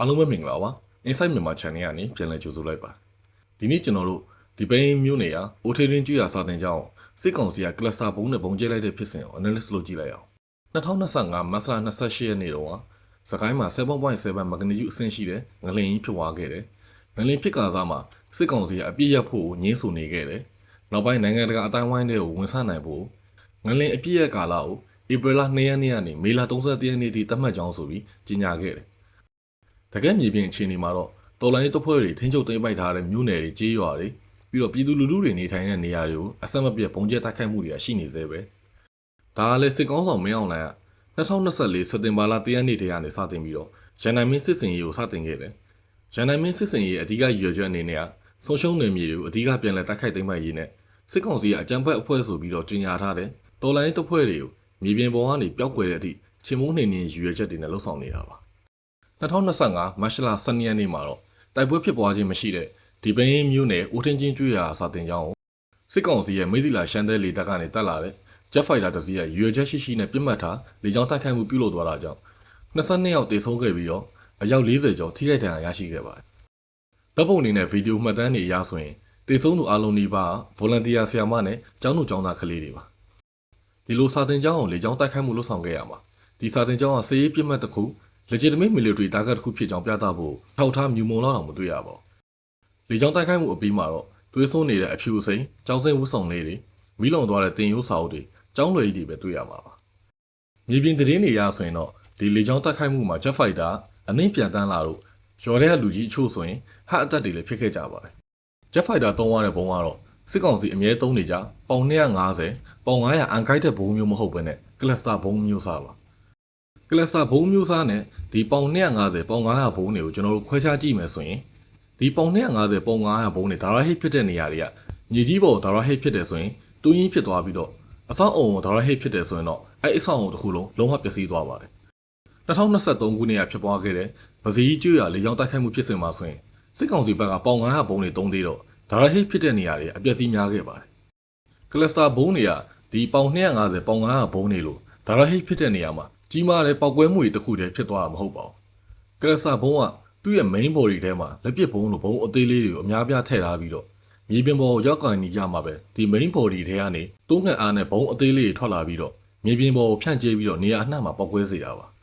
အားလုံးပဲမင်္ဂလာပါ Insight မြန်မာ Channel ကနေပြန်လည်ကြိုဆိုလိုက်ပါဒီနေ့ကျွန်တော်တို့ဒီပိန်းမျိုးနေရအိုထေရင်းကျွရစာတင်ကြောင်းစစ်ကောင်စီကကလစတာဘုံနဲ့ဘုံကျဲလိုက်တဲ့ဖြစ်စဉ်ကို analysis လုပ်ကြည့်လိုက်အောင်2025မတ်လ28ရက်နေ့တုန်းကစကိုင်းမှာ7.7မဂနီကျူအဆင့်ရှိတဲ့ငလင်ကြီးဖြစ်သွားခဲ့တယ်ငလင်ဖြစ်ကစားမှာစစ်ကောင်စီကအပြစ်ရဖို့ညှင်းဆိုနေခဲ့တယ်နောက်ပိုင်းနိုင်ငံတကာအတိုင်းဝိုင်းတွေကိုဝန်ဆနိုင်ဖို့ငလင်အပြစ်ရကာလကိုဧပြီလ2ရက်နေ့ကနေမေလ31ရက်နေ့ထိသတ်မှတ်ကြောင်းဆိုပြီးကြေညာခဲ့တယ် တကယ်မြေပြင်အခြေအနေမှာတော့တော်လိုင်းတပ်ဖွဲ့တွေထင်းချုပ်သိမ်းပိုက်ထားတဲ့မြို့နယ်တွေကြေးရွာတွေပြီးတော့ပြည်သူလူထုတွေနေထိုင်တဲ့နေရာတွေကိုအဆက်မပြတ်ပုံကျဲတိုက်ခိုက်မှုတွေရှိနေသေးပဲဒါကလည်းစစ်ကောင်းဆောင်မင်းအောင်လှိုင်က2024စက်တင်ဘာလ1ရက်နေ့တည်းကနေစတင်ပြီးတော့ရန်နိုင်မင်းစစ်စင်ရေးကိုစတင်ခဲ့တယ်ရန်နိုင်မင်းစစ်စင်ရေးအဓိကရည်ရွယ်ချက်အနေနဲ့ကဆုံးရှုံးနယ်မြေတွေကိုအဓိကပြန်လည်တိုက်ခိုက်သိမ်းပိုက်ရေးနဲ့စစ်ကောင်စီကအကြမ်းဖက်အဖွဲ့ဆိုပြီးတော့ကြေညာထားတဲ့တော်လိုင်းတပ်ဖွဲ့တွေကိုမြေပြင်ပေါ်ကနေပျောက်ကွယ်တဲ့အထိချင်းမုန်းနေနေရည်ရွယ်ချက်တွေနဲ့လှုပ်ဆောင်နေတာပါ 2025မတ်လ12ရက်နေ့မှာတော့တိုက်ပွဲဖြစ်ပွားခြင်းမရှိတဲ့ဒီပင်းမြို့နယ်ဦးထင်းချင်းကျွော်စာတင်ကြောင်းကိုစစ်ကောင်စီရဲ့မိသီလာရှမ်းတဲလေတပ်ကနေတက်လာတဲ့ Jet Fighter တစ်စီးရဲ့ရွေချက်ရှိရှိနဲ့ပြစ်မှတ်ထားလေကြောင်းတိုက်ခိုက်မှုပြုလုပ်သွားတာကြောင့်22ယောက်တေဆုံးခဲ့ပြီးတော့အယောက်40ကျော်ထိခိုက်ဒဏ်ရာရရှိခဲ့ပါတယ်။တပ်ပုံအနေနဲ့ဗီဒီယိုမှတ်တမ်းတွေအရဆိုရင်တေဆုံးသူအလုံးနီးပါး volunteer ဆရာမနဲ့ကျောင်းသူကျောင်းသားကလေးတွေပါ။ဒီလိုစာတင်ကြောင်းကိုလေကြောင်းတိုက်ခိုက်မှုလုပ်ဆောင်ခဲ့ရမှာဒီစာတင်ကြောင်းကစစ်ရေးပြစ်မှတ်တစ်ခု legitimate military target တစ်ခုဖြစ်ကြောင်းပြသဖို့ထောက်ထားမြူမုံလောက်အောင်မတွေ့ရပါဘူး။လေကြောင်းတိုက်ခိုက်မှုအပြီးမှာတော့သွေးစွန်းနေတဲ့အဖြူအစိမ်း၊ကြောင်းစိမ်းဝတ်ဆောင်လေးတွေမိလုံသွားတဲ့တင်ရိုးစာအုပ်တွေကျောင်းလွယ်ကြီးတွေပဲတွေ့ရမှာပါ။မြေပြင်သတင်းတွေရဆိုရင်တော့ဒီလေကြောင်းတိုက်ခိုက်မှုမှာ jet fighter အနှိမ့်ပြန်တန်းလာလို့ရော်တဲ့လူကြီးအချို့ဆိုရင်ဟတ်အတက်တွေလည်းဖြစ်ခဲ့ကြပါတယ်။ jet fighter သုံးရတဲ့ဘုံကတော့စစ်ကောင်စီအမြဲသုံးနေကြပေါင်250ပေါင်900အန်ကိုက်တဲ့ဘုံမျိုးမဟုတ်ဘဲနဲ့ cluster ဘုံမျိုးစားပါ ကလပ်စာဘုံမျိုးစားနဲ့ဒီပေါင်250ပေါင်900ဘုံတွေကိုကျွန်တော်တို့ခွဲခြားကြည့်မယ်ဆိုရင်ဒီပေါင်250ပေါင်900ဘုံတွေဒါရဟိတ်ဖြစ်တဲ့နေရာတွေကမြေကြီးပေါ်ဒါရဟိတ်ဖြစ်တယ်ဆိုရင်တူးရင်းဖြစ်သွားပြီးတော့အဆောက်အုံဒါရဟိတ်ဖြစ်တယ်ဆိုရင်တော့အဲ့အဆောက်အုံတစ်ခုလုံးလုံးဝပျက်စီးသွားပါတယ်2023ခုနှစ်ကဖြစ်ပွားခဲ့တဲ့ဗဇီးကျွော်လေကြောင်းတိုက်ခိုက်မှုဖြစ်စဉ်မှာဆိုရင်စစ်ကောင်စီဘက်ကပေါင်900ဘုံတွေတုံးသေးတော့ဒါရဟိတ်ဖြစ်တဲ့နေရာတွေအပျက်စီးများခဲ့ပါတယ်ကလစတာဘုံတွေကဒီပေါင်250ပေါင်900ဘုံတွေလို့ဒါရဟိတ်ဖြစ်တဲ့နေရာမှာ ကြီးမားတဲ့ပောက်ကွဲမှုတွေတစ်ခုတည်းဖြစ်သွားတာမဟုတ်ပါဘူး။ကရဆာဘုံကသူ့ရဲ့ main body ထဲမှာလက်ပစ်ဘုံလိုဘုံအသေးလေးတွေကိုအများပြားထည့်ထားပြီးတော့မြေပြင်ပေါ်ကိုရောက်ကန်နေကြမှာပဲဒီ main body ထဲကနေတုံးငှက်အားနဲ့ဘုံအသေးလေးတွေထွက်လာပြီးတော့မြေပြင်ပေါ်ကိုဖြန့်ကျဲပြီးတော့နေရာအနှံ့မှာပောက်ကွဲစေတာပါ။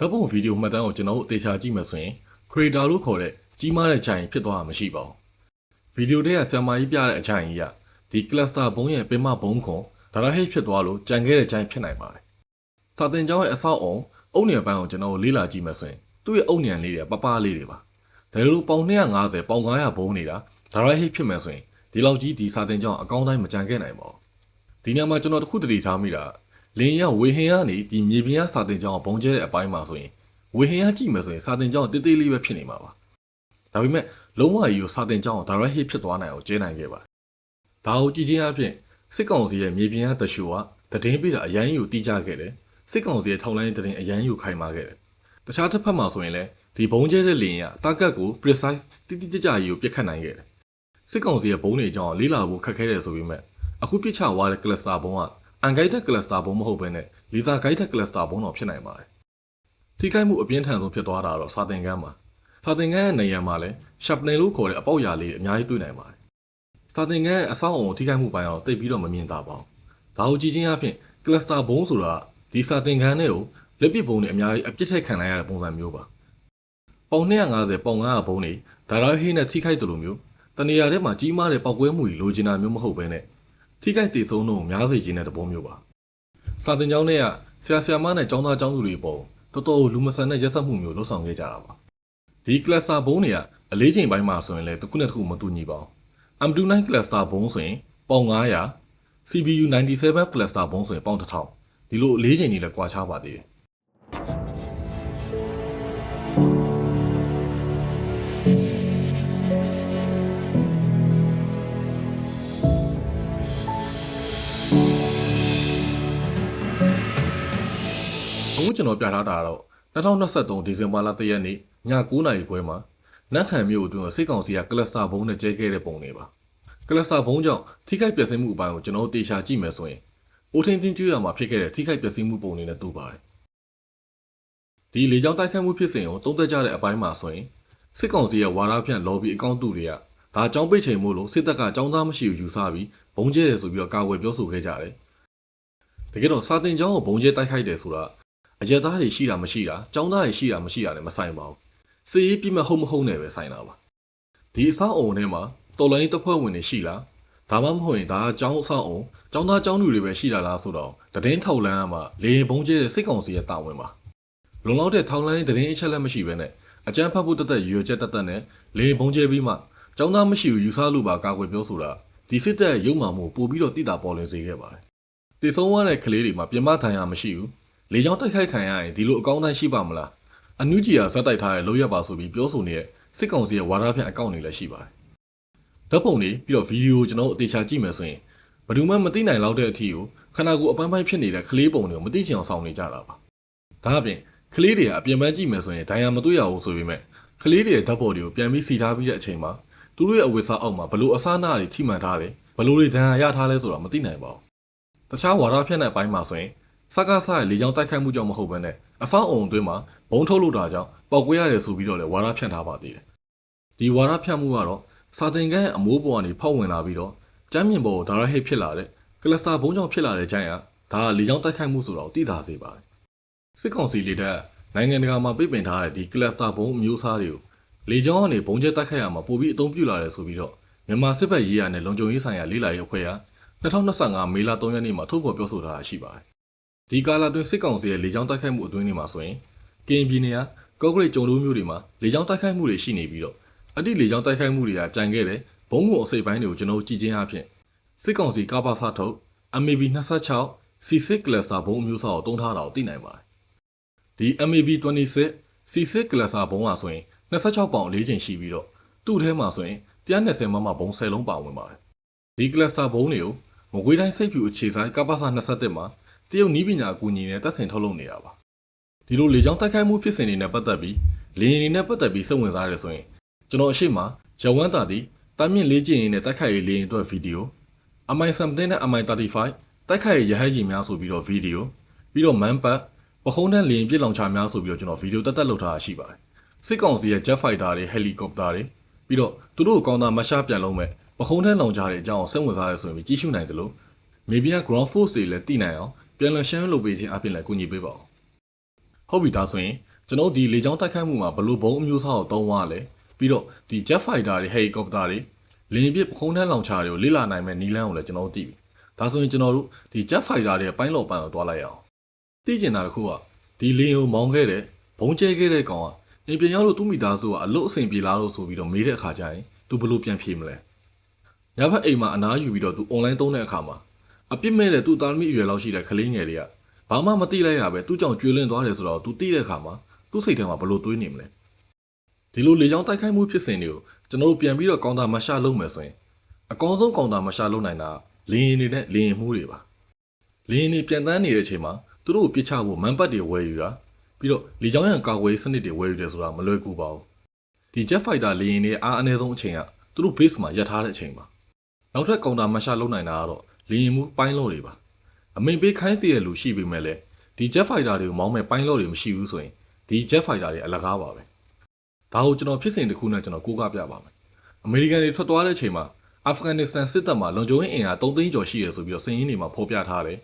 ဓာတ်ပုံဗီဒီယိုမှတ်တမ်းကိုကျွန်တော်တို့အသေးချာကြည့်မှဆိုရင် creator လို့ခေါ်တဲ့ကြီးမားတဲ့ခြိုင်ဖြစ်သွားတာမရှိပါဘူး။ဗီဒီယိုထဲကဆရာမကြီးပြတဲ့အခြိုင်ကြီးကဒီ cluster ဘုံရဲ့ပင်မဘုံခွန်ဒါရဟိတ်ဖြစ်သွားလို့ကြံခဲ့တဲ့ခြိုင်ဖြစ်နိုင်ပါတယ်။စာတင်ကျောင်းရဲ့အဆောက်အုံအုတ်နံပန်းကိုကျွန်တော်တို့လေ့လာကြည့်မှဆိုရင်သူ့ရဲ့အုတ်နံလေးတွေကပပလေးတွေပါ။ဒါလိုပေါင်250ပေါင်900ဘုံနေတာဒါရဟိတ်ဖြစ်မှဆိုရင်ဒီလောက်ကြီးဒီစာတင်ကျောင်းအကောင်းတိုင်းမကြံခဲ့နိုင်ပါဘူး။ဒီညမှာကျွန်တော်တခုတတိထားမိတာ လင်းရဝေဟင်ကနေဒီမြေပြင်ကစာတင်ကျောင်းကိုဘုံကျဲတဲ့အပိုင်းမှာဆိုရင်ဝေဟင်ကကြည့်မယ်ဆိုရင်စာတင်ကျောင်းတေးသေးလေးပဲဖြစ်နေမှာပါဒါပေမဲ့လုံးဝကြီးကိုစာတင်ကျောင်းကိုဒါရက်ဟစ်ဖြစ်သွားနိုင်အောင်ကျဲနိုင်ခဲ့ပါဒါကိုကြည့်ချင်းအပြင်စစ်ကောင်စီရဲ့မြေပြင်ကတရှူကတည်င်းပြတာအရန်ယူတီးကြခဲ့တယ်စစ်ကောင်စီရဲ့ထောက်လိုင်းတည်င်းအရန်ယူခိုင်မာခဲ့တယ်တခြားတစ်ဖက်မှာဆိုရင်လည်းဒီဘုံကျဲတဲ့လင်းရတာကတ်ကို precise တိတိကျကျကြီးကိုပြစ်ခတ်နိုင်ခဲ့တယ်စစ်ကောင်စီရဲ့ဘုံတွေအကြောင်းလေးလာဖို့ခက်ခဲတယ်ဆိုပေမဲ့အခုပြစ်ချသွားတဲ့ cluster ဘုံက အန်ဂိုက်တက် cluster ဘုံမဟုတ်ဘဲနဲ့လီဇာဂိုက်တက် cluster ဘုံတော့ဖြစ်နိုင်ပါတယ်ထိခိုက်မှုအပြင်းထန်ဆုံးဖြစ်သွားတာတော့စာတင်ကန်းမှာစာတင်ကန်းရဲ့နေရာမှာလည်း sharpening လို့ခေါ်တဲ့အပေါက်ရာလေးအများကြီးတွေ့နိုင်ပါတယ်စာတင်ကန်းရဲ့အဆောက်အုံကိုထိခိုက်မှုပိုင်းအောင်တိတ်ပြီးတော့မမြင်သာပါဘူးဒါကိုကြည့်ချင်းအပြင် cluster ဘုံဆိုတာဒီစာတင်ကန်းတွေကိုလက်ပစ်ဘုံတွေအများကြီးအပြစ်ထက်ခံလိုက်ရတဲ့ပုံစံမျိုးပါပေါင်250ပေါင်900ဘုံတွေဒါရဟိနဲ့ထိခိုက်တယ်လို့မျိုးတနေရာထဲမှာကြီးမားတဲ့ပောက်ကွဲမှုကြီးလိုချင်တာမျိုးမဟုတ်ဘဲနဲ့ ထိခိုက်တည်ဆုံးတော့များစေခြင်းတဲ့တပုံမျိုးပါစာတင်ကျောင်းတွေကဆရာဆရာမနဲ့ကျောင်းသားကျောင်းသူတွေပေါ်တော်တော်လူမဆန်တဲ့ရက်စက်မှုမျိုးလှုပ်ဆောင်ခဲ့ကြတာပါဒီ cluster ဘုံတွေကအလေးချိန်ပိုင်းမှာဆိုရင်လည်းတစ်ခုနဲ့တစ်ခုမတူညီပါဘူး M29 cluster ဘုံဆိုရင်ပေါင်900 CPU 97 cluster ဘုံဆိုရင်ပေါင်1000ဒီလိုအလေးချိန်တွေလည်းကွာခြားပါသေးတယ် ကျွန်တော်ပြထားတာကတော့2023ဒီဇင်ဘာလ3ရက်နေ့ည9:00နာရီခွဲမှာနတ်ခံမြို့အတွင်းစစ်ကောင်စီကကလစတာဘုံနဲ့ကျဲခဲ့တဲ့ပုံတွေပါကလစတာဘုံကြောင့်ထိခိုက်ပျက်စီးမှုအပိုင်းကိုကျွန်တော်တို့တေချာကြည့်မယ်ဆိုရင်အိုထင်းတင်းကျွေးရမှာဖြစ်ခဲ့တဲ့ထိခိုက်ပျက်စီးမှုပုံတွေနဲ့တူပါတယ်ဒီလေကြောင်းတိုက်ခိုက်မှုဖြစ်စဉ်ကိုတုံးသက်ကြတဲ့အပိုင်းမှာဆိုရင်စစ်ကောင်စီရဲ့ဝါဒဖြန့် lobby အကောင့်တူတွေကဒါကြောင်းပိတ်ချိန်မို့လို့စစ်တပ်ကចောင်းသားမရှိဘူးယူဆပြီးဘုံကျဲတယ်ဆိုပြီးတော့ကာဝယ်ပြောဆိုခဲ့ကြတယ်တကယ်တော့စာတင်ကျောင်းကိုဘုံကျဲတိုက်ခိုက်တယ်ဆိုတာ အရက်သားတွေရှိတာမရှိတာចောင်းသားတွေရှိတာမရှိတာလည်းမဆိုင်ပါဘူးစီရေးပြစ်မဲ့ဟုတ်မဟုတ်နဲ့ပဲဆိုင်တာပါဒီအဆောက်အုံထဲမှာတော်လိုင်းတပ်ဖွဲ့ဝင်တွေရှိလားဒါမှမဟုတ်ရင်ဒါကចောင်းအဆောက်အုံចောင်းသားចောင်းလူတွေပဲရှိတာလားဆိုတော့တည်င်းထောက်လန်းကမှလေရင်ဘုံကျဲတဲ့စစ်ကောင်စီရဲ့တာဝန်ပါလုံလောက်တဲ့ထောက်လန်းရေးတည်င်းအချက်လက်မရှိဘဲနဲ့အကြမ်းဖက်ဖို့တသက်ရွေချက်တသက်နဲ့လေရင်ဘုံကျဲပြီးမှចောင်းသားမရှိဘူးယူဆလို့ပါကာကွယ်ပြောဆိုတာဒီစစ်တပ်ရဲ့ရုံမှမှုပို့ပြီးတော့တိတာပေါ်လွင်စေခဲ့ပါတယ်တည်ဆုံးသွားတဲ့ကလေးတွေမှာပြမထန်ရမရှိဘူး လေကြောင်းတိုက်ခိုက်ခံရရင်ဒီလိုအကောင်းတိုင်းရှိပါမလားအန်ယူဂျီယာဇက်တိုက်ထားတဲ့လို့ရပါဆိုပြီးပြောဆိုနေတဲ့စစ်ကောင်စီရဲ့ဝါဒဖြန့်အကောင့်တွေလည်းရှိပါတယ်ဓာတ်ပုံတွေပြီးတော့ဗီဒီယိုကျွန်တော်အသေးချာကြည့်မယ်ဆိုရင်ဘယ်သူမှမသိနိုင်လောက်တဲ့အထီကိုခန္ဓာကိုယ်အပန်းပိုင်းဖြစ်နေတဲ့ကလေးပုံတွေကိုမသိချင်အောင်ဆောင်နေကြတာပါဒါအပြင်ကလေးတွေကအပြင်ပန်းကြည့်မယ်ဆိုရင်ဒိုင်ယာမတွေ့ရဘူးဆိုပေမဲ့ကလေးတွေရဲ့ဓာတ်ပေါ်တွေကိုပြန်ပြီးစီထားပြီးတဲ့အချိန်မှာသူတို့ရဲ့အဝတ်စားအောက်မှာဘလို့အစားနာတွေထိမှန်ထားတယ်ဘလို့တွေဒဏ်ရာရထားလဲဆိုတာမသိနိုင်ပါဘူးတခြားဝါဒဖြန့်တဲ့အပိုင်းမှာဆိုရင် စကားဆရဲ့လေကြောင်းတိုက်ခိုက်မှုကြောင့်မဟုတ်ဘဲနဲ့အဆောက်အုံအတွင်းမှာဘုံထုတ်လို့တာကြောင့်ပောက်ကွဲရတယ်ဆိုပြီးတော့လည်းဝါဒဖြန့်ထားပါသေးတယ်ဒီဝါဒဖြန့်မှုကတော့စာတင်ကန်းရဲ့အမိုးပေါ်ကနေဖောက်ဝင်လာပြီးတော့ကျမ်းမြင့်ပေါ်ကိုဒါရဟိတ်ဖြစ်လာတဲ့ကလစတာဘုံကြောင့်ဖြစ်လာတဲ့ကြိုင်ကဒါကလေကြောင်းတိုက်ခိုက်မှုဆိုတော့သိသာစေပါတယ်စစ်ကောင်စီလေတပ်နိုင်ငံတကာမှာပြပင်ထားတဲ့ဒီကလစတာဘုံအမျိုးအစားတွေကိုလေကြောင်းကနေဘုံကျဲတိုက်ခိုက်ရမှာပိုပြီးအသုံးပြုလာတယ်ဆိုပြီးတော့မြန်မာစစ်ဘက်ရေးရနဲ့လုံခြုံရေးဆိုင်ရာလေးလာရေးအဖွဲ့က2025မေလ3ရက်နေ့မှာထုတ်ဖော်ပြောဆိုထားတာရှိပါတယ် ဒီကာလအတွင်းစစ်ကောင်စီရဲ့လေကြောင်းတိုက်ခိုက်မှုအတွင်းတွေမှာဆိုရင်ကရင်ပြည်နယ်ကကော့ဂရိတ်ကျုံတို့မျိုးတွေမှာလေကြောင်းတိုက်ခိုက်မှုတွေရှိနေပြီးတော့အဲ့ဒီလေကြောင်းတိုက်ခိုက်မှုတွေကကြံခဲ့တဲ့ဘုံမှုအစိပ်ပိုင်းတွေကိုကျွန်တော်ကြည့်ချင်းအဖြစ်စစ်ကောင်စီကပါစာထုတ် MAB 26 C6 cluster ဘုံအမျိုးအစားကိုတုံးထားတာကိုသိနိုင်ပါတယ်ဒီ MAB 26 C6 cluster ဘုံကဆိုရင်26ပေါင်၄ချိန်ရှိပြီးတော့သူ့ထဲမှာဆိုရင်120မမဘုံ10လုံးပါဝင်ပါတယ်ဒီ cluster ဘုံတွေကိုမကွေးတိုင်းစိတ်ဖြူအခြေဆိုင်ကပ္ပစ27မှာ တရုတ်နီးပညာအကူအညီနဲ့တပ်ဆင်ထုတ်လုပ်နေတာပါဒီလိုလေကြောင်းတိုက်ခိုက်မှုဖြစ်စဉ်တွေနဲ့ပတ်သက်ပြီးလေယာဉ်တွေနဲ့ပတ်သက်ပြီးစိတ်ဝင်စားရဆိုရင်ကျွန်တော်အရှိမရဝမ်းတာတီတာမြင့်လေးကျင်ရင်နဲ့တိုက်ခိုက်ရေးလေယာဉ်အတွက်ဗီဒီယို MI-17 နဲ့ MI-35 တိုက်ခိုက်ရေးရဟတ်ယာဉ်များဆိုပြီးတော့ဗီဒီယိုပြီးတော့မန်ပတ်ပခုံးတန်းလေယာဉ်ပြစ်လောင်ချများဆိုပြီးတော့ကျွန်တော်ဗီဒီယိုတက်တက်လုပ်ထားတာရှိပါတယ်စစ်ကောင်စီရဲ့ jet fighter တွေ helicopter တွေပြီးတော့သူတို့ကောင်းတာမရှာပြန်လုံးမဲ့ပခုံးတန်းလောင်ချတဲ့အကြောင်းစိတ်ဝင်စားရဆိုရင်ကြီးရှုနိုင်တယ်လို့ maybe ground force တွေလည်းတည်နိုင်အောင် ပြန်လည်ရှင်းလုပ်ပေးခြင်းအပြင်လည်းကူညီပေးပါဦးဟုတ်ပြီဒါဆိုရင်ကျွန်တော်ဒီလေကြောင်းတိုက်ခိုက်မှုမှာဘလို့ဘုံအမျိုးအစားကိုတုံးသွားလဲပြီးတော့ဒီ jet fighter တွေ helicopter တွေလေယာဉ်ပစ်ပခုံးတန်းလောင်ချတွေကိုလေ့လာနိုင်မဲ့နီလန်းကိုလည်းကျွန်တော်သိပြီဒါဆိုရင်ကျွန်တော်တို့ဒီ jet fighter တွေပိုင်းလော်ပန်းကိုတွားလိုက်အောင်သိကျင်တာတခုကဒီလေယာဉ်ကိုမောင်းခဲ့တဲ့ဘုံကျဲခဲ့တဲ့ကောင်ကအင်ပြန်ရောက်လို့သူ့မိသားစုကအလုတ်အဆင်ပြေလာလို့ဆိုပြီးတော့မေးတဲ့အခါကျရင်သူဘလို့ပြန်ဖြေမလဲညဘက်အိမ်မှာအနားယူပြီးတော့သူ online သုံးတဲ့အခါမှာ အပြစ်မဲ့တဲ့သူ့သားသမီးအရွယ်လောက်ရှိတဲ့ကလေးငယ်တွေကဘာမှမသိလိုက်ရပဲသူ့ကြောင့်ကျွေးလင်းသွားတယ်ဆိုတော့သူသိတဲ့အခါမှာသူ့စိတ်ထဲမှာဘလို့တွေးနေမလဲဒီလိုလေကြောင်းတိုက်ခိုက်မှုဖြစ်စဉ်တွေကိုကျွန်တော်တို့ပြန်ပြီးတော့ကောင်တာမရှာလုပ်မယ်ဆိုရင်အကောင်းဆုံးကောင်တာမရှာလုပ်နိုင်တာလင်းရင်တွေနဲ့လင်းရင်မှုတွေပါလင်းရင်တွေပြန်တန်းနေတဲ့အချိန်မှာသူတို့ကိုပြစ်ချဖို့မန်ပတ်တွေဝယ်ယူတာပြီးတော့လေကြောင်းရန်ကာကွယ်စနစ်တွေဝယ်ယူတယ်ဆိုတာမလွယ်ကူပါဘူးဒီ jet fighter လေယာဉ်တွေအားအနည်းဆုံးအချိန်ကသူတို့ base မှာရပ်ထားတဲ့အချိန်ပါနောက်ထပ်ကောင်တာမရှာလုပ်နိုင်တာကတော့ လေယာဉ်မှုပိုင်းလို့တွေပါအမိန်ပေးခိုင်းစီရလူရှိပေမဲ့လည်းဒီ jet fighter တွေကိုမောင်းမဲ့ပိုင်းလို့တွေမရှိဘူးဆိုရင်ဒီ jet fighter တွေအလကားပါပဲဒါကိုကျွန်တော်ဖြစ်စဉ်တစ်ခုနဲ့ကျွန်တော်ကိုးကားပြပါမယ်အမေရိကန်တွေထွက်သွားတဲ့အချိန်မှာအာဖဂန်နစ္စတန်စစ်တပ်မှာလုံခြုံရေးအင်အား3သိန်းကျော်ရှိတယ်ဆိုပြီးတော့စင်ရင်းတွေမှာဖော်ပြထားတယ်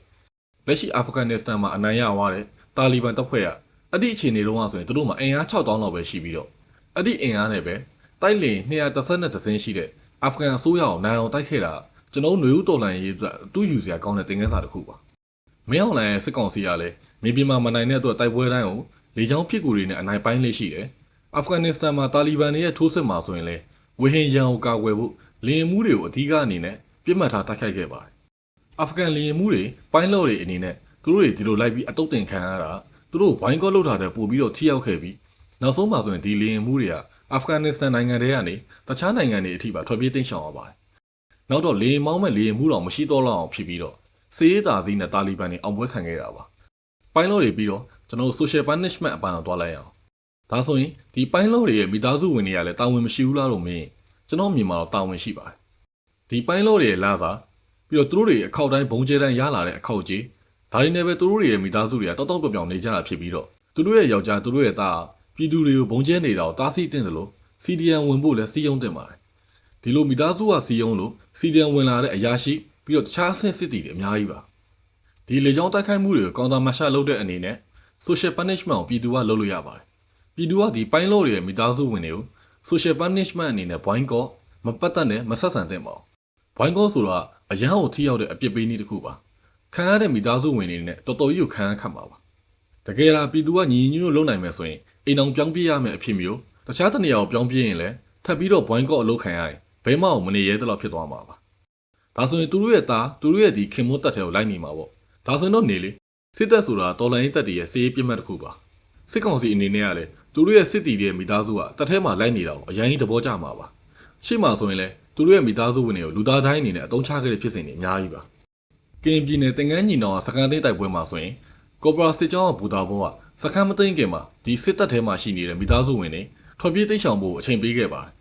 လက်ရှိအာဖဂန်နစ္စတန်မှာအနိုင်ရသွားတဲ့တာလီဘန်တပ်ဖွဲ့ကအဲ့ဒီအခြေအနေတုန်းကဆိုရင်သူတို့မှာအင်အား6000လောက်ပဲရှိပြီးတော့အဲ့ဒီအင်အားနဲ့ပဲတိုက်လေ232သင်းရှိတဲ့အာဖဂန်အစိုးရကိုနိုင်အောင်တိုက်ခဲ့တာ ကျွန်တော်ຫນွေဦးတော်လှန်ရေးအတွက်သူ့ယူစရာကောင်းတဲ့သင်ခန်းစာတစ်ခုပါမင်းအောင်လှိုင်ရဲ့စစ်ကောင်စီကလည်းမြေပြင်မှာမနိုင်တဲ့အတွက်တိုက်ပွဲတိုင်းကိုလေကြောင်းဖြစ်ကူတွေနဲ့အနိုင်ပိုင်းလေးရှိတယ်အာဖဂန်နစ္စတန်မှာတာလီဘန်တွေရဲ့ထိုးစစ်မှာဆိုရင်လေဝေဟင်ရန်ကိုကာကွယ်ဖို့လင်မှုတွေကိုအဓိကအနေနဲ့ပြစ်မှတ်ထားတိုက်ခိုက်ခဲ့ပါတယ်အာဖဂန်လင်မှုတွေပိုင်းလော့တွေအနေနဲ့သူတို့တွေဒီလိုလိုက်ပြီးအတုတ်တင်ခံရတာသူတို့ဝိုင်းကော့လောက်တာတဲ့ပို့ပြီးတော့ထိရောက်ခဲ့ပြီးနောက်ဆုံးမှာဆိုရင်ဒီလင်မှုတွေကအာဖဂန်နစ္စတန်နိုင်ငံတွေကနေတခြားနိုင်ငံတွေအထိပါထွက်ပြေးတိမ်းရှောင်ရပါတယ် နောက်တော့လေမောင်းမဲ့လေမှုတော်မရှိတော့လောက်အောင်ဖြစ်ပြီးတော့စီးရေးတာစည်းနဲ့တာလီဘန်တွေအောင်ပွဲခံခဲ့တာပါပိုင်းလော့တွေပြီးတော့ကျွန်တော်တို့ social punishment အပိုင်းကိုတွားလိုက်အောင်ဒါဆိုရင်ဒီပိုင်းလုံးတွေရဲ့မိသားစုဝင်တွေကလည်းတာဝန်မရှိဘူးလားလို့မင်းကျွန်တော်မြင်မှာတော့တာဝန်ရှိပါတယ်ဒီပိုင်းလုံးတွေရဲ့လာစားပြီးတော့သူတို့တွေအခောက်တိုင်းဘုံကျဲတိုင်းရလာတဲ့အခောက်ကြီးဒါတွေနဲ့ပဲသူတို့တွေရဲ့မိသားစုတွေကတောက်တောက်ပြောင်ပြောင်နေကြတာဖြစ်ပြီးတော့သူတို့ရဲ့ယောက်ျားသူတို့ရဲ့သားပြည်သူတွေကိုဘုံကျဲနေတာကိုတားဆီးတင်တယ်လို့ CDN ဝင်ဖို့လည်းစီယုံတင်ပါတယ် ဒီလိုမိသားစုကစီယုံလို့ CDN ဝင်လာတဲ့အရာရှိပြီးတော့တခြားအဆင့်စစ်တီတွေအများကြီးပါဒီလေကြောင်းတိုက်ခိုက်မှုတွေကိုကောင်တာမရှာလုပ်တဲ့အနေနဲ့ social punishment ကိုပြည်သူကလုပ်လို့ရပါတယ်ပြည်သူကဒီပိုင်းလို့တွေရဲ့မိသားစုဝင်တွေကို social punishment အနေနဲ့ boycott မပတ်သက်နဲ့မဆက်ဆံသင့်ပါဘူး boycott ဆိုတာအရန်ကိုထိရောက်တဲ့အပြစ်ပေးနည်းတစ်ခုပါခံရတဲ့မိသားစုဝင်တွေနဲ့တော်တော်ကြီးကိုခံရခတ်မှာပါတကယ်လားပြည်သူကညီညီညွတ်ညွတ်လုပ်နိုင်မယ်ဆိုရင်အိမ်အောင်ပြောင်းပြရမယ်အဖြစ်မျိုးတခြားတနေရာကိုပြောင်းပြရင်လည်းထပ်ပြီးတော့ boycott အလုပ်ခံရရင် ဘဲမအောင်မနေရဲတဲ့လောက်ဖြစ်သွားမှာပါဒါဆိုရင်သူတို့ရဲ့သားသူတို့ရဲ့ဒီခင်မွတ်တက်တဲ့ကိုလိုက်နေမှာပေါ့ဒါဆိုရင်တော့နေလေစစ်တပ်ဆိုတာတော်လိုင်းတက်တည်ရဲ့စီးရေးပြစ်မှတ်တစ်ခုပါစစ်ကောင်စီအနေနဲ့ကလည်းသူတို့ရဲ့စစ်တီတွေရဲ့မိသားစုကတက်ထဲမှာလိုက်နေတာကိုအရင်ကြီးသဘောကျမှာပါရှေ့မှာဆိုရင်လည်းသူတို့ရဲ့မိသားစုဝင်တွေကိုလူသားတိုင်းအနေနဲ့အတုံးချခဲ့တဲ့ဖြစ်စဉ်တွေအများကြီးပါကင်ပြည်နယ်တင်ကန်းညီနောင်ကစကန်သိန်းတိုက်ပွဲမှာဆိုရင်ကော်ပိုရာစစ်ကြောင်းကဘူတာဘုံကစကန်မသိမ်းခင်မှာဒီစစ်တပ်ထဲမှာရှိနေတဲ့မိသားစုဝင်တွေထွက်ပြေးတိတ်ဆောင်ဖို့အချိန်ပေးခဲ့ပါတယ်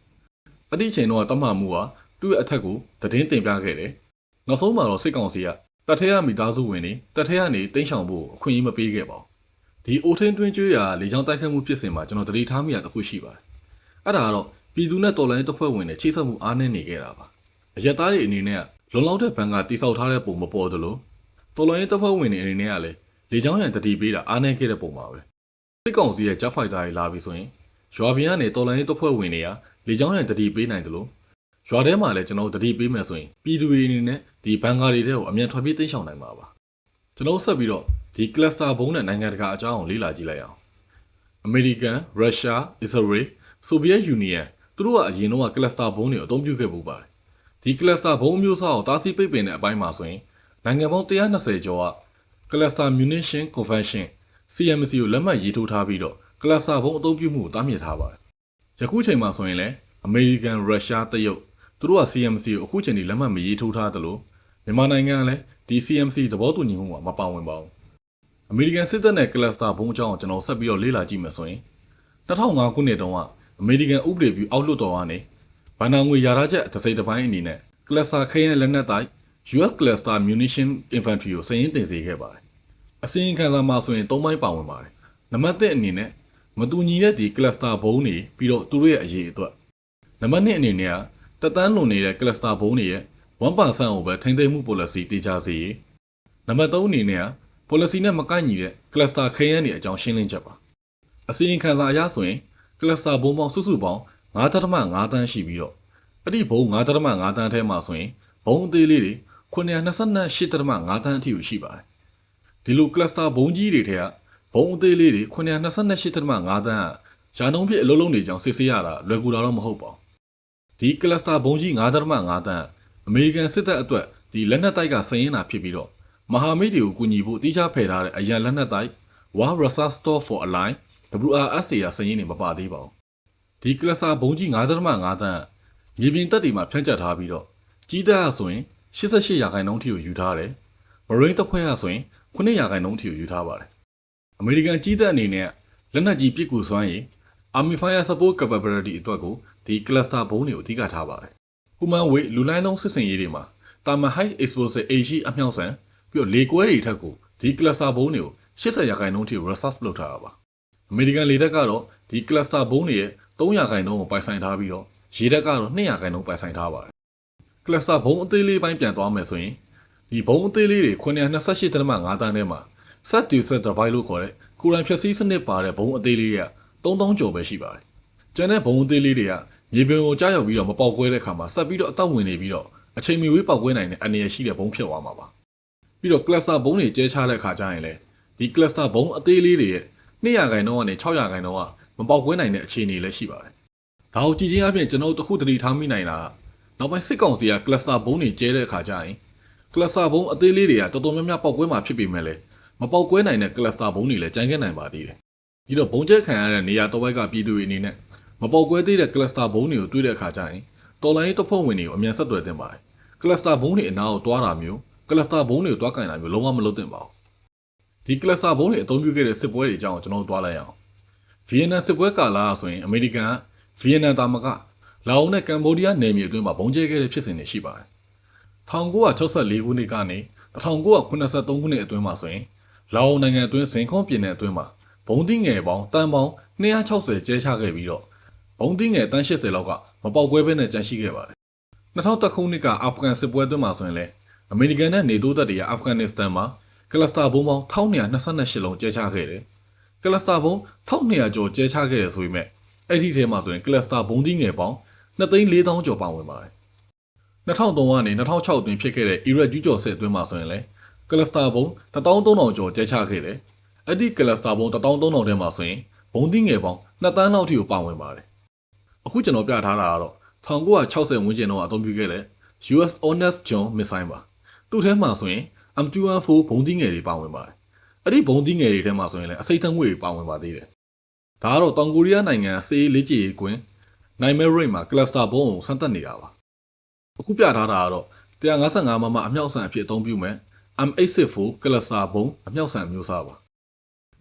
အဲ့ဒီအချိန်တော့တတ်မှမှုကသူ့ရဲ့အထက်ကိုသတင်းတင်ပြခဲ့တယ်နောက်ဆုံးမှာတော့စစ်ကောင်စီကတပ်ထဲကမိသားစုဝင်တွေတပ်ထဲကနေတိတ်ဆောင်ဖို့အခွင့်အရေးမပေးခဲ့ပါဘူးဒီအိုထင်းတွင်းကျွေးရာလေကြောင်းတိုက်ခတ်မှုဖြစ်စဉ်မှာကျွန်တော်သတိထားမိရတစ်ခုရှိပါတယ်အဲ့ဒါကတော့ပြည်သူနဲ့တော်လိုင်းတပ်ဖွဲ့ဝင်တွေချိတ်ဆက်မှုအားနည်းနေခဲ့တာပါအရက်သားတွေအနေနဲ့ကလုံလောက်တဲ့ဘဏ်ကတိစောက်ထားတဲ့ပုံမပေါ်သလိုတော်လိုင်းတပ်ဖွဲ့ဝင်တွေအနေနဲ့ကလည်းလေကြောင်းရန်တတိပေးတာအားနည်းခဲ့တဲ့ပုံပါပဲစစ်ကောင်စီရဲ့ Jet Fighter တွေလာပြီဆိုရင်ရွာပြင်ကနေတော်လိုင်းတပ်ဖွဲ့ဝင်တွေက လေကြောင်းရန်တတိပေးနိုင်တယ်လို့ရွာထဲမှာလည်းကျွန်တော်တတိပေးမယ်ဆိုရင်ပြည်သူတွေအနေနဲ့ဒီဘန်ကာတွေတဲ့ကိုအမြန်ထွက်ပြေးသိမ်းရှောင်နိုင်မှာပါကျွန်တော်ဆက်ပြီးတော့ဒီ cluster ဘုံနဲ့နိုင်ငံတကာအကြောင်းကိုလေ့လာကြည့်လိုက်အောင်အမေရိကန်ရုရှားအစ္စရေးဆိုဗီယက်ယူနီယံသူတို့ကအရင်တော့ cluster ဘုံတွေကိုအသုံးပြုခဲ့ပူပါတယ်ဒီ cluster ဘုံအမျိုးအစားကိုတားဆီးပိတ်ပင်တဲ့အပိုင်းမှာဆိုရင်နိုင်ငံပေါင်း120ကျော်က cluster munition convention CMC ကိုလက်မှတ်ရေးထိုးထားပြီးတော့ cluster ဘုံအသုံးပြုမှုကိုတားမြစ်ထားပါတယ် ယခုချိန်မှာဆိုရင်လည်းအမေရိကန်ရုရှားတရုတ်သူတို့က CMC ကိုအခုချိန်ထိလက်မှတ်မရေးထိုးထားသလိုမြန်မာနိုင်ငံကလည်းဒီ CMC သဘောတူညီမှုမှာမပါဝင်ပါဘူးအမေရိကန်စစ်တပ်နဲ့ cluster ဘုံအကြောင်းကိုကျွန်တော်ဆက်ပြီးတော့လေ့လာကြည့်မယ်ဆိုရင်2005ခုနှစ်တုန်းကအမေရိကန်ဥပဒေပြုအောက်လွှတ်တော်ကနေဗန်နာငွေရာထားချက်တစ်စိတ်တစ်ပိုင်းအနေနဲ့ cluster ခရင်လက်နက်တိုက် US cluster munition infantry ကိုစည်ရင်းတင်စေခဲ့ပါတယ်အစင်းခံစာမှာဆိုရင်၃ပိုင်းပါဝင်ပါတယ်နံပါတ်1အနေနဲ့ မတူညီတဲ့ဒီ cluster ဘုံတွေပြီးတော့သူတို့ရဲ့အရေးအတွက်နံပါတ်2အနေနဲ့ကတက်တန်းလွန်နေတဲ့ cluster ဘုံတွေရဲ့1%ကိုပဲထိမ့်သိမ်းမှု policy တေချာစေရေးနံပါတ်3အနေနဲ့က policy နဲ့မကိုက်ညီတဲ့ cluster ခရင်တွေအကြောင်းရှင်းလင်းချက်ပါအစင်းခံစာအရဆိုရင် cluster ဘုံပေါင်းစုစုပေါင်း9.5တန်းရှိပြီးတော့အဲ့ဒီဘုံ9.5တန်းထဲမှာဆိုရင်ဘုံအသေးလေးတွေ928.5တန်းအထိကိုရှိပါတယ်ဒီလို cluster ဘုံကြီးတွေထဲက ဘုံအသေးလေးတွေ928.5တန်းကရာနှုန်းဖြစ်အလုံးလုံးတွေကြောင့်စစ်ဆေးရတာလွယ်ကူတာတော့မဟုတ်ပါဘူးဒီ cluster ဘုံကြီး9.5တန်းအမေရိကန်စစ်တပ်အတွက်ဒီလက်နက်တိုက်ကစရင်တာဖြစ်ပြီးတော့မဟာမိတ်တွေကိုကူညီဖို့တိကျဖယ်ထားတဲ့အရန်လက်နက်တိုက် War Resource Store for Align WRSA ရစရင်နေမပါသေးပါဘူးဒီကလဆာဘုံကြီး9.5တန်းမြေပြင်တပ်တွေမှာဖြန့်ကျက်ထားပြီးတော့ကြီးတပ်ရဆိုရင်88ရာခိုင်နှုန်းထိကိုယူထားတယ်မရိန်းတပ်ဖွဲ့ရဆိုရင်9ရာခိုင်နှုန်းထိကိုယူထားပါတယ် အမေရိကန်ကြီးတပ်အနေနဲ့လက်နက်ကြီးပစ်ကူစွမ်းရည် Army Fire Support Capability အတွက်ကိုဒီ cluster ဘုံတွေကိုအဓိကထားပါတယ်။ Human Weight လူလိုင်းလုံးစစ်စင်ရေးတွေမှာတာမန် High Explosive AG အမြောက်ဆန်ပြီးတော့လေကွဲတွေထက်ကိုဒီ cluster ဘုံတွေကို80ရာခိုင်နှုန်းထိ reserve လုပ်ထားတာပါ။အမေရိကန်လေတပ်ကတော့ဒီ cluster ဘုံတွေရဲ့3ရာခိုင်နှုန်းကိုပိုင်ဆိုင်ထားပြီးတော့ရေတပ်ကတော့2ရာခိုင်နှုန်းပိုင်ဆိုင်ထားပါတယ်။ cluster ဘုံအသေးလေးပိုင်းပြန်သွားမယ်ဆိုရင်ဒီဘုံအသေးလေးတွေ928.5တန်းထဲမှာ set to set device လို့ခေါ်တဲ့ကိုယ်တိုင်ဖြည့်ဆည်းစနစ်ပါတဲ့ဘုံအသေးလေးတွေက3000ကျော်ပဲရှိပါတယ်။ကျန်တဲ့ဘုံအသေးလေးတွေကမြေပြင်ကိုကြားရောက်ပြီးတော့မပေါက်ကွဲတဲ့ခါမှာဆက်ပြီးတော့အသက်ဝင်နေပြီးတော့အချိန်မီဝေးပေါက်ကွဲနိုင်တဲ့အနေရရှိတဲ့ဘုံဖြစ်သွားမှာပါ။ပြီးတော့ cluster ဘုံတွေကျဲချတဲ့ခါကျရင်လေဒီ cluster ဘုံအသေးလေးတွေရဲ့200ခိုင်နှုန်းကနေ600ခိုင်နှုန်းကမပေါက်ကွဲနိုင်တဲ့အခြေအနေလည်းရှိပါတယ်။ဒါကိုကြည့်ချင်းအပြင်ကျွန်တော်တို့တခုတတိထားမိနိုင်တာကနောက်ပိုင်းစစ်ကောင်စီက cluster ဘုံတွေကျဲတဲ့ခါကျရင် cluster ဘုံအသေးလေးတွေကတော်တော်များများပေါက်ကွဲမှာဖြစ်ပေမဲ့လည်း မပေါက်ကွဲနိုင်တဲ့ cluster ဘုံတွေလည်းကျန်ခဲ့နိုင်ပါသေးတယ်။ဒီတော့ဘုံကျဲခံရတဲ့နေရာတစ်ဝိုက်ကပြည်သူတွေအနေနဲ့မပေါက်ကွဲသေးတဲ့ cluster ဘုံတွေကိုတွေ့တဲ့အခါကျရင်တော်လိုင်းတပ်ဖွဲ့ဝင်တွေကိုအမြန်ဆက်သွယ်သင့်ပါတယ်။ cluster ဘုံတွေအနားကိုတွားတာမျိုး cluster ဘုံတွေကိုတွားကင်တာမျိုးလုံးဝမလုပ်သင့်ပါဘူး။ဒီကလပ်စာဘုံတွေအသုံးပြုခဲ့တဲ့စစ်ပွဲတွေအကြောင်းကျွန်တော်တို့သွားလိုက်အောင်ဗီယက်နမ်စစ်ပွဲကာလဆိုရင်အမေရိကန်ကဗီယက်နမ်တာမကလာအိုနဲ့ကမ်ဘောဒီးယားနယ်မြေအတွင်းမှာဘုံကျဲခဲ့တဲ့ဖြစ်စဉ်တွေရှိပါတယ်1964ခုနှစ်ကနေ1983ခုနှစ်အတွင်းမှာဆိုရင် လာအိုနိုင်ငံအတွင်းစင်ခွန်ပြည်နယ်အတွင်းမှာဘုံတိငယ်ပေါင်းတန်ပေါင်း260ကျဲချခဲ့ပြီးတော့ဘုံတိငယ်တန်း80လောက်ကမပေါက်ကွဲဘဲနဲ့ကြန့်ရှိခဲ့ပါတယ်2000ခုနှစ်ကအာဖဂန်စစ်ပွဲအတွင်းမှာဆိုရင်လည်းအမေရိကန်နဲ့နေတိုးတပ်တွေကအာဖဂန်နစ္စတန်မှာကလစတာဘုံပေါင်း1228လုံးကျဲချခဲ့တယ်ကလစတာဘုံ1200ကျော်ကျဲချခဲ့တယ်ဆိုပေမဲ့အဲ့ဒီထဲမှာဆိုရင်ကလစတာဘုံတိငယ်ပေါင်း2,400ကျော်ပါဝင်ပါတယ်2003ကနေ2006အတွင်းဖြစ်ခဲ့တဲ့အီရတ်ကျူးကျော်စစ်အတွင်းမှာဆိုရင်လည်း ကလစတာဘုံ13000ကျော်ကျဲချခဲ့တယ်။အဲ့ဒီကလစတာဘုံ13000ထဲမှာဆိုရင်ဘုံတိငယ်ပေါင်း2တန်းလောက်ထိကိုပါဝင်ပါတယ်။အခုကျွန်တော်ပြထားတာကတော့1960ဝန်းကျင်တော့အသုံးပြုခဲ့တဲ့ US Honest John Missile ပါ။သူ့ထဲမှာဆိုရင် M214 ဘုံတိငယ်တွေပါဝင်ပါတယ်။အဲ့ဒီဘုံတိငယ်တွေထဲမှာဆိုရင်လည်းအစိမ့်ထငွေတွေပါဝင်ပါသေးတယ်။ဒါကတော့တောင်ကိုရီးယားနိုင်ငံစေးလေးကြီးရေးကွင်းနိုင်မဲရိတ်မှာကလစတာဘုံကိုစမ်းသပ်နေတာပါအခုပြထားတာကတော့155မမအမြောက်ဆန်အဖြစ်အသုံးပြုမယ် M864 ကလစတာဘုံအမြောက်ဆန်မျိုးစားပါ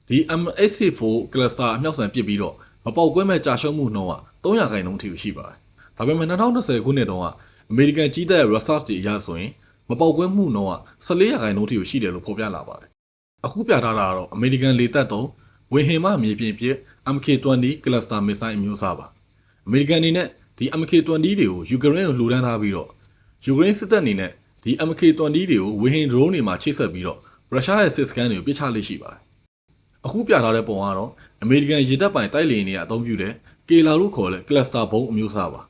ဒီ M864 ကလစတာအမြောက်ဆန်ပစ်ပြီးတော့မပေါက်ကွဲမဲ့ကြာရှုံးမှုနှုန်းက300ခိုင်နှုန်းထိရှိပါတယ်ဒါပေမဲ့2020ခုနှစ်တုန်းကအမေရိကန်ကြီးတပ်ရဲ့ research တွေအရဆိုရင်မပေါက်ကွဲမှုနှုန်းက14ခိုင်နှုန်းထိရှိတယ်လို့ဖော်ပြလာပါတယ်အခုပြထားတာကတော့အမေရိကန်လေတပ်တုံးဝေဟင်မှမြေပြင်ပစ် MK20 ကလစတာမစ်ဆိုင်အမျိုးအစားပါအမေရိကန်အနေနဲ့ဒီ MK20 တွေကိုယူကရိန်းကိုလူဒန်းထားပြီးတော့ယူကရိန်းစစ်တပ်အနေနဲ့ ဒီ MK20 တွေကိုဝေဟင် drone တွေမှာချိတ်ဆက်ပြီးတော့ရုရှားရဲ့စစ်စကန်တွေကိုပစ်ချလေးရှိပါတယ်အခုပြထားတဲ့ပုံကတော့အမေရိကန်ရေတပ်ပိုင်တိုက်လေယာဉ်တွေအသုံးပြုတဲ့ကေလာလို့ခေါ်တဲ့ cluster ဘုံအမျိုးအစားပါ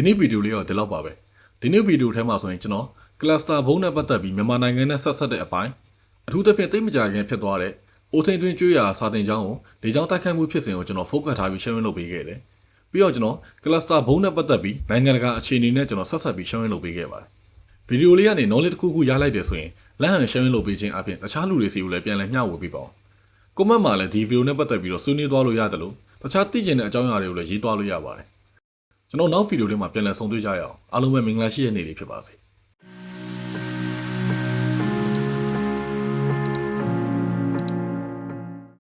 ဒီနေ့ဗီဒီယိုလေးတော့ဒီလောက်ပါပဲဒီနေ့ဗီဒီယိုထဲမှာဆိုရင်ကျွန်တော် cluster ဘုံနဲ့ပတ်သက်ပြီးမြန်မာနိုင်ငံနဲ့ဆက်ဆက်တဲ့အပိုင်းအထူးသဖြင့်သိမကြခင်ဖြစ်သွားတဲ့အိုထိန်တွင်ကျွေးရာစာတင်ကြောင်းကိုလေကြောင်းတိုက်ခိုက်မှုဖြစ်စဉ်ကိုကျွန်တော် focus ထားပြီး sharing လုပ်ပေးခဲ့တယ်ပြီးတော့ကျွန်တော် cluster ဘုံနဲ့ပတ်သက်ပြီးနိုင်ငံတကာအခြေအနေနဲ့ကျွန်တော်ဆက်ဆက်ပြီး sharing လုပ်ပေးခဲ့ပါတယ်ဗီဒီယိုလေးကနေ knowledge တစ်ခုခုရလိုက်တယ်ဆိုရင်လက်ဟန် sharing လုပ်ပေးခြင်းအပြင်တခြားလူတွေစီကိုလည်းပြန်လည်မျှဝေပေးပါဦး comment မှာလည်းဒီဗီဒီယိုနဲ့ပတ်သက်ပြီးတော့ဆွေးနွေးသွားလို့ရတယ်လို့တခြားသိကျင်တဲ့အကြောင်းအရာတွေကိုလည်းရေးသွားလို့ရပါတယ် ကျွန်တော်နောက်ဗီဒီယိုတွေမှာပြန်လည်ဆုံတွေ့ကြရအောင်အားလုံးပဲမင်္ဂလာရှိတဲ့နေ့လေးဖြစ်ပါစေ